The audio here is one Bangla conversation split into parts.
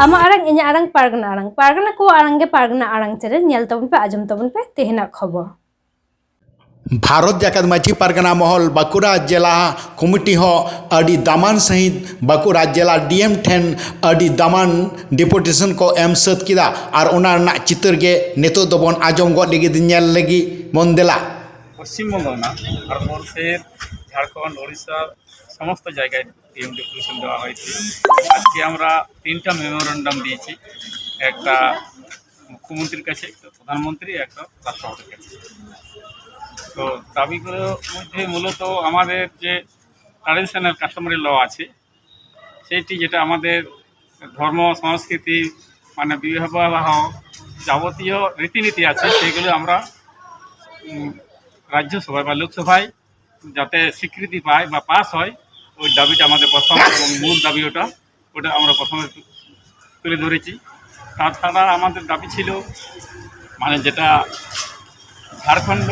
ᱟᱢ ᱟᱲᱟᱝ ᱤᱧᱟᱹᱜ ᱟᱲᱟᱝ ᱯᱟᱨᱜᱟᱱᱟ ᱟᱲᱟᱝ ᱯᱟᱨᱜᱟᱱᱟ ᱠᱚ ᱟᱲᱟᱝ ᱜᱮ ᱯᱟᱨᱜᱟᱱᱟ ᱟᱲᱟᱝ ᱪᱮᱨᱮ ᱧᱮᱞ ᱛᱟᱵᱚᱱ ᱯᱮ ᱟᱸᱡᱚᱢ ᱛᱟᱵᱚᱱ ᱯᱮ ᱛᱮᱦᱮᱱᱟᱜ ᱠᱷᱚᱵᱚᱨ ভারত জাকাত মাঝি পারগানা মহল বাঁকুড়া জেলা কমিটি হ আডি দামান সহিত বাঁকুড়া জেলা ডিএম ঠেন আডি দামান ডেপুটেশন কো এম সাত কিদা আর ওনা না চিতর গে নেতো দবন আজম গড লেগে দিন নেল লেগি মন দেলা পশ্চিমবঙ্গ না আর মোর ফের ঝাড়খণ্ড, ওড়িশা, সমস্ত জায়গায় ডিএম ডেপুটেশন দেওয়া হয়েছে। আজকে আমরা তিনটা মেমোরেন্ডাম দিয়েছি। একটা মুখ্যমন্ত্রীর কাছে, একটা প্রধানমন্ত্রী, একটা রাষ্ট্রপতির কাছে। তো দাবিগুলোর মধ্যে মূলত আমাদের যে ট্রাডিশনাল কাস্টমারি ল আছে, সেটি যেটা আমাদের ধর্ম, সংস্কৃতি মানে বিবাহ যাবতীয় রীতিনীতি আছে, সেগুলো আমরা রাজ্যসভায় বা লোকসভায় যাতে স্বীকৃতি পায় বা পাস হয়, ওই দাবিটা আমাদের প্রথম এবং মূল দাবি ওটা ওটা আমরা প্রথমে তুলে ধরেছি। তাছাড়া আমাদের দাবি ছিল মানে যেটা ঝাড়খণ্ড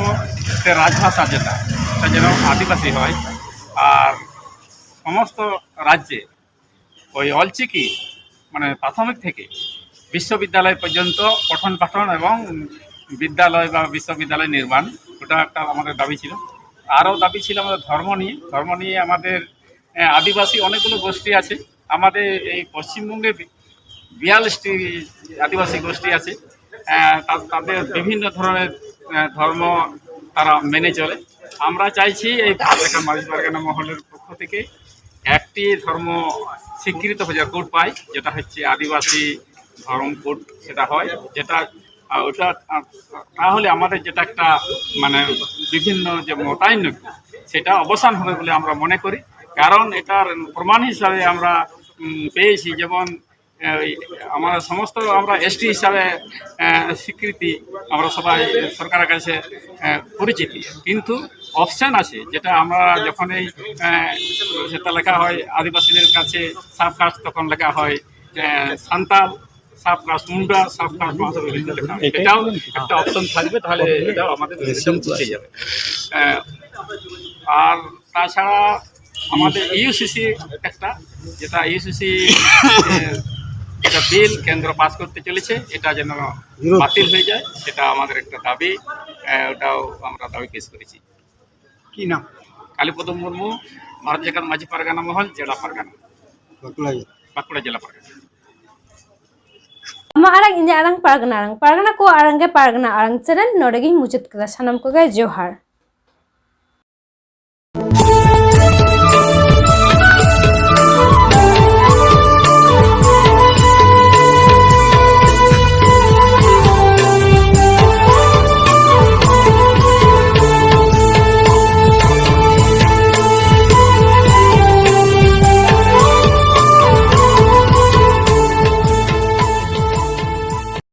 রাজভাষা যেটা, সেটা যেন আদিবাসী হয়, আর সমস্ত রাজ্যে ওই অলচিকি মানে প্রাথমিক থেকে বিশ্ববিদ্যালয় পর্যন্ত পঠন পাঠন এবং বিদ্যালয় বা বিশ্ববিদ্যালয় নির্মাণ, ওটা একটা আমাদের দাবি ছিল। আরও দাবি ছিল আমাদের ধর্ম নিয়ে। ধর্ম নিয়ে আমাদের আদিবাসী অনেকগুলো গোষ্ঠী আছে। আমাদের এই পশ্চিমবঙ্গে বিয়াল্লিশটি আদিবাসী গোষ্ঠী আছে। তাদের বিভিন্ন ধরনের ধর্ম তারা মেনে চলে। আমরা চাইছি এই ভারতের মাঝি পারগানা মহলের পক্ষ থেকে একটি ধর্ম স্বীকৃত হয়ে কোড পাই, যেটা হচ্ছে আদিবাসী ধর্ম কোড, সেটা হয়, যেটা ওটা তাহলে আমাদের যেটা একটা মানে বিভিন্ন যে মোতায়েন সেটা অবসান হবে বলে আমরা মনে করি। কারণ এটার প্রমাণ হিসাবে আমরা পেয়েছি যেমন আমরা সমস্ত আমরা এসটি হিসাবে স্বীকৃতি আমরা সবাই সরকারের কাছে পরিচিতি। কিন্তু অপশান আছে, যেটা আমরা যখন এই সেটা লেখা হয়, আদিবাসীদের কাছে সাবকাস্ট তখন লেখা হয় সান্তাল। সাব এটাও একটা অপশন থাকবে তাহলে এটাও আমাদের যাবে। আর তাছাড়া আমাদের ইউসিসি একটা যেটা ইউসিসি এটা বিল কেন্দ্র পাস করতে চলেছে এটা যেন বাতিল হয়ে যায় সেটা আমাদের একটা দাবি ওটাও আমরা দাবি পেশ করেছি। কি নাম? কালীপদ মুর্মু ভারত জাকাত মাঝি পারগানা মহল জেলা পারগানা। বাঁকুড়া জেলা পারগানা। ᱟᱢᱟᱜ ᱟᱲᱟᱝ ᱤᱧᱟᱹᱜ ᱟᱲᱟᱝ ᱯᱟᱨᱜᱟᱱᱟ ᱟᱲᱟᱝ ᱯᱟᱨᱜᱟᱱᱟ ᱠᱚ ᱟᱲᱟᱝ ᱜᱮ ᱯᱟᱨᱜᱟᱱᱟ ᱟᱲᱟᱝ ᱪᱮᱨᱮ ᱱᱚᱰᱮ ᱜᱤᱧ ᱢᱩᱪᱟᱹᱫ ᱠᱮᱫᱟ ᱥᱟᱱᱟᱢ ᱠᱚᱜᱮ ᱡᱚᱦᱟᱨ